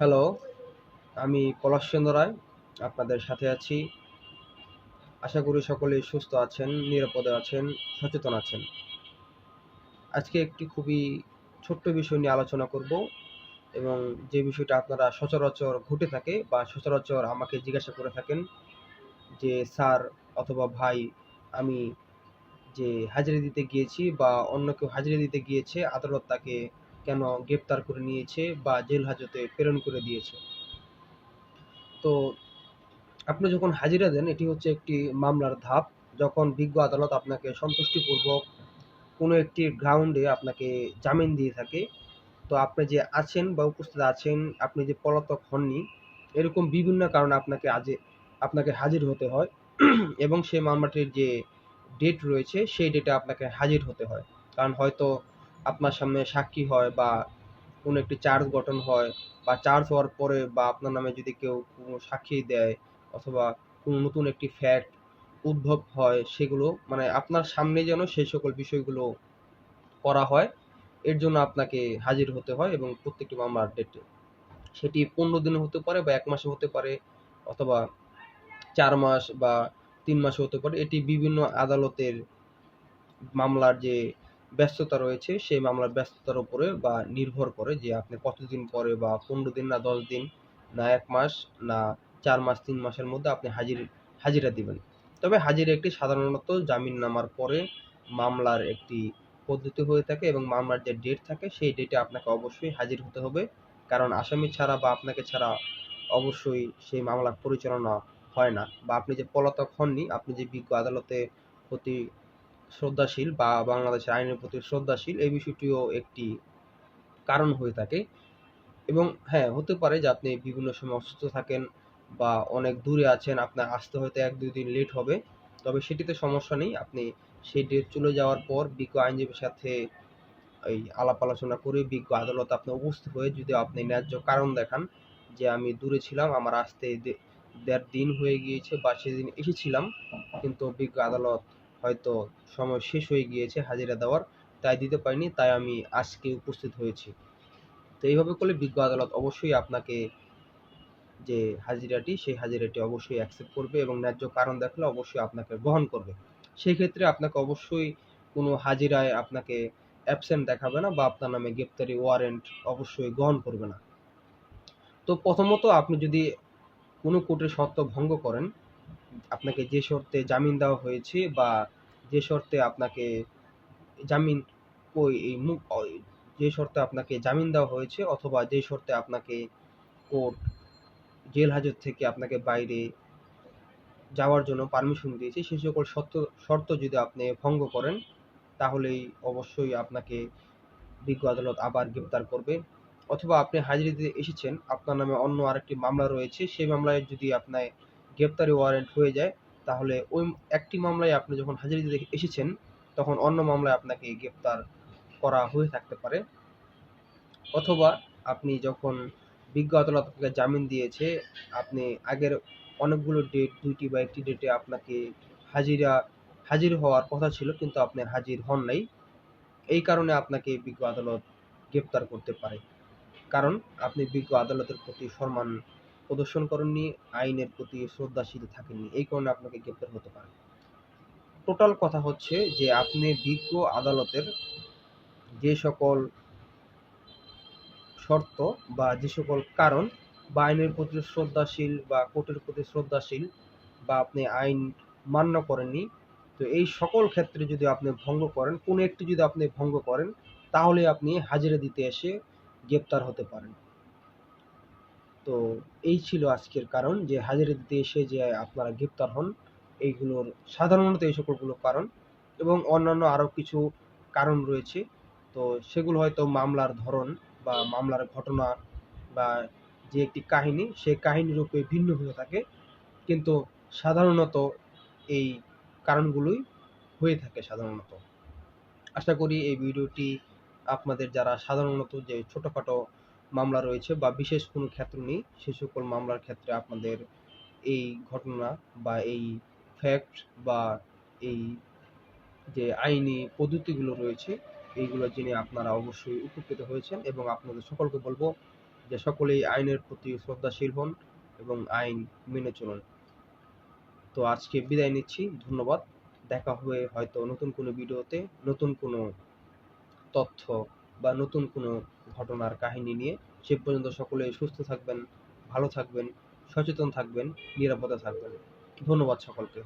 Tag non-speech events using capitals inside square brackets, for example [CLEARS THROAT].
Hello আমি পলাশচন্দ্র রায়, আপনাদের সাথে আছি। আশা করি সকলেই সুস্থ আছেন, নিরাপদে আছেন, সচেতন আছেন। আজকে একটি খুবই ছোট্ট বিষয় নিয়ে আলোচনা করব এবং যে বিষয়টা আপনারা সচরাচর ঘটে থাকে বা সচরাচর আমাকে জিজ্ঞাসা করে থাকেন যে, স্যার অথবা ভাই, আমি যে হাজিরা দিতে গিয়েছি বা অন্য কেউ হাজিরা দিতে গিয়েছে, আদালত তাকে কেন গ্রেপ্তার করে নিয়েছে বা জেল হাজতে প্রেরণ করে দিয়েছে? তো আপনি যখন হাজিরা দেন, এটি হচ্ছে একটি মামলার ধাপ। যখন বিজ্ঞ আদালত আপনাকে সন্তুষ্টিপূর্বক কোনো একটি গ্রাউন্ডে আপনাকে জামিন দিয়ে থাকে, তো আপনি যে আছেন বা উপস্থিত আছেন, আপনি যে পলাতক হননি, এরকম বিভিন্ন কারণে আপনাকে আজে, আপনাকে হাজির হতে হয়। [CLEARS THROAT] এবং সেই মামলাটির যে ডেট রয়েছে, সেই ডেটে আপনাকে হাজির হতে হয়। কারণ হয়তো আপনার সামনে সাক্ষী হয় বা কোনো একটি চার্জ গঠন হয় বা চার্জ হওয়ার পরে বা আপনার নামে যদি কেউ কোনো সাক্ষী দেয় অথবা কোনো নতুন একটি ফ্যাক্ট উদ্ভব হয় সেগুলো মানে আপনার সামনে যেন সেই সকল বিষয়গুলো করা হয়, এর জন্য আপনাকে হাজির হতে হয় এবং প্রত্যেকটি মামলার ডেটে সেটি পনেরো দিনে হতে পারে বা এক মাসে হতে পারে অথবা চার মাস বা তিন মাসে হতে পারে। এটি বিভিন্ন আদালতের মামলার যে ব্যস্ততা রয়েছে, সেই মামলার ব্যস্ততার উপরে বা নির্ভর করে যে আপনি কতদিন পরে বা পনেরো দিন না দশ দিন না এক মাস না চার মাস, তিন মাসের মধ্যে আপনি হাজির, হাজিরা দিবেন। তবে হাজিরা একটি সাধারণত জামিন নামার পরে মামলার একটি পদ্ধতি হয়ে থাকে এবং মামলার যে ডেট থাকে সেই ডেটে আপনাকে অবশ্যই হাজির হতে হবে। কারণ আসামি ছাড়া বা আপনাকে ছাড়া অবশ্যই সেই মামলা পরিচালনা হয় না বা আপনি যে পলাতক হননি, আপনি যে বিজ্ঞ আদালতে প্রতি শ্রদ্ধাশীল বা বাংলাদেশের আইনের প্রতি শ্রদ্ধাশীল, এই বিষয়টিও একটি কারণ হয়ে থাকে। এবং হ্যাঁ হতে পারে যে আপনি বিভিন্ন সময় অসুস্থ থাকেন বা অনেক দূরে আছেন, আপনার আসতে হয়তো এক দুই দিন লেট হবে। তবে সেটিতে সমস্যা নেই, আপনি সেই ডেট চলে যাওয়ার পর বিজ্ঞ আইনজীবীর সাথে এই আলাপ আলোচনা করে বিজ্ঞ আদালত আপনি উপস্থিত হয়ে যদি আপনি ন্যায্য কারণ দেখান যে আমি দূরে ছিলাম, আমার আসতে দেড় দিন হয়ে গিয়েছে বা সেদিন এসেছিলাম, কিন্তু বিজ্ঞ আদালত হয়তো সময় শেষ হয়ে গিয়েছে হাজিরা দেওয়ার, তাই দিতে পারিনি, তাই আমি আজকে উপস্থিত হয়েছি। তো এইভাবে করলে বিজ্ঞ আদালত অবশ্যই আপনাকে যে হাজিরাটি, সেই হাজিরাটি অবশ্যই অ্যাকসেপ্ট করবে এবং ন্যায্য কারণ দেখলে অবশ্যই আপনাকে গ্রহণ করবে। সেই ক্ষেত্রে আপনাকে অবশ্যই কোনো হাজিরায় আপনাকে অ্যাবসেন্ট দেখাবে না বা আপনার নামে গ্রেপ্তারি ওয়ারেন্ট অবশ্যই গ্রহণ করবে না। তো প্রথমত আপনি যদি কোনো কোর্টের শর্ত ভঙ্গ করেন, আপনাকে যে শর্তে জামিন দেওয়া হয়েছে বা যে শর্তে আপনাকে জামিন ওই এই মু- ওই যে শর্তে আপনাকে জামিন দেওয়া হয়েছে অথবা যে শর্তে আপনাকে কোর্ট, জেল হাজত থেকে আপনাকে বাইরে যাওয়ার জন্য পারমিশন দিয়েছে সেই সকল শর্ত শর্ত যদি আপনি ভঙ্গ করেন, তাহলেই অবশ্যই আপনাকে বিজ্ঞ আদালত আবার গ্রেপ্তার করবে। অথবা আপনি হাজিরা দিতে এসেছেন, আপনার নামে অন্য আরেকটি মামলা রয়েছে সেই মামলায় যদি আপনার গ্রেপ্তারি ওয়ারেন্ট হয়ে যায় তাহলে ওই একটি মামলায় আপনি যখন হাজিরা দিতে এসেছেন, তখন অন্য মামলায় আপনাকে গ্রেপ্তার করা হয়ে থাকতে পারে। অথবা আপনি যখন বিজ্ঞ আদালত আপনাকে জামিন দিয়েছে, আপনি আগের অনেকগুলো ডেট দুইটি বা একটি ডেটে আপনাকে হাজিরা, হাজির হওয়ার কথা ছিল, কিন্তু আপনি হাজির হন নাই। এই কারণে আপনাকে বিজ্ঞ আদালত গ্রেপ্তার করতে পারে। কারণ আপনি বিজ্ঞ আদালতের প্রতি সম্মান প্রদর্শন করেননি, আইনের প্রতি শ্রদ্ধাশীল থাকেননি। এই কারণে আপনাকে গ্রেপ্তার হতে পারে। টোটাল কথা হচ্ছে যে, আপনি বিজ্ঞ আদালতের যে সকল শর্ত বা যে সকল কারণ বা আইনের প্রতি শ্রদ্ধাশীল বা কোর্টের প্রতি শ্রদ্ধাশীল বা আপনি আইন মান্য করেননি, তো এই সকল ক্ষেত্রে যদি আপনি ভঙ্গ করেন, কোনো একটি যদি আপনি ভঙ্গ করেন, তাহলে আপনি হাজিরা দিতে এসে গ্রেপ্তার হতে পারেন। তো এই ছিল আজকের কারণ যে হাজিরা দিতে এসে যে আপনারা গ্রেপ্তার হন, এইগুলোর সাধারণত এই সকলগুলো কারণ এবং অন্যান্য আরও কিছু কারণ রয়েছে। তো সেগুলো হয়তো মামলার ধরন বা মামলার ঘটনা বা যে একটি কাহিনী সেই কাহিনীর রূপে ভিন্ন হয়ে থাকে। কিন্তু সাধারণত এই কারণগুলোই হয়ে থাকে সাধারণত। আশা করি এই ভিডিওটি আপনাদের যারা সাধারণত যে ছোটোখাটো মামলা রয়েছে বা বিশেষ কোনো ক্ষেত্র নেই, সে সকল মামলার ক্ষেত্রে আপনাদের এই ঘটনা বা এই ফ্যাক্ট বা এই যে আইনি পদ্ধতিগুলো রয়েছে, এইগুলো জেনে আপনারা অবশ্যই উপকৃত হয়েছেন এবং আপনাদের সকলকে বলব যে সকলেই আইনের প্রতি শ্রদ্ধাশীল হন এবং আইন মেনে চলুন। তো আজকে বিদায় নিচ্ছি, ধন্যবাদ। দেখা হবে হয়তো নতুন কোনো ভিডিওতে, নতুন কোনো তথ্য বা নতুন কোনো ঘটনার কাহিনী নিয়ে সে পর্যন্ত সকলে সুস্থ থাকবেন, ভালো থাকবেন, সচেতন থাকবেন, নিরাপদে থাকবেন। ধন্যবাদ সকলকে।